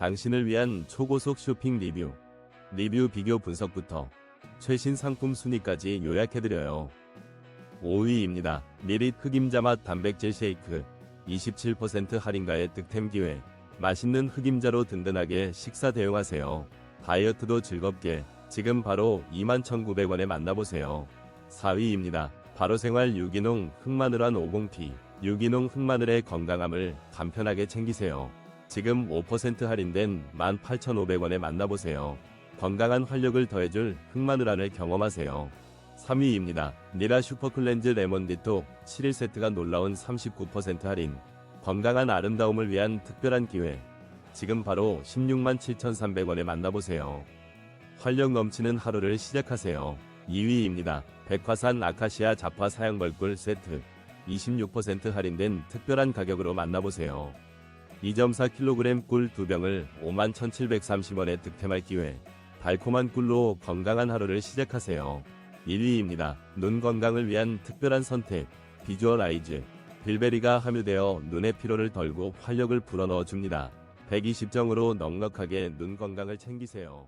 당신을 위한 초고속 쇼핑 리뷰, 리뷰 비교 분석부터 최신 상품 순위까지 요약해드려요. 5위입니다. 미릿 흑임자 맛 단백질 쉐이크 27% 할인가의 득템 기회. 맛있는 흑임자로 든든하게 식사 대용하세요. 다이어트도 즐겁게 지금 바로 21,900원에 만나보세요. 4위입니다. 바로생활 유기농 흑마늘한 50P 유기농 흑마늘의 건강함을 간편하게 챙기세요. 지금 5% 할인된 18,500원에 만나보세요. 건강한 활력을 더해줄 흑마늘안을 경험하세요. 3위입니다. 니라 슈퍼클렌즈 레몬 디톡 7일 세트가 놀라운 39% 할인. 건강한 아름다움을 위한 특별한 기회. 지금 바로 16만 7,300원에 만나보세요. 활력 넘치는 하루를 시작하세요. 2위입니다. 백화산 아카시아 자파 사양 벌꿀 세트 26% 할인된 특별한 가격으로 만나보세요. 2.4kg 꿀 2병을 51,730원에 득템할 기회. 달콤한 꿀로 건강한 하루를 시작하세요. 1위입니다. 눈 건강을 위한 특별한 선택. 비주얼 아이즈. 빌베리가 함유되어 눈의 피로를 덜고 활력을 불어넣어 줍니다. 120정으로 넉넉하게 눈 건강을 챙기세요.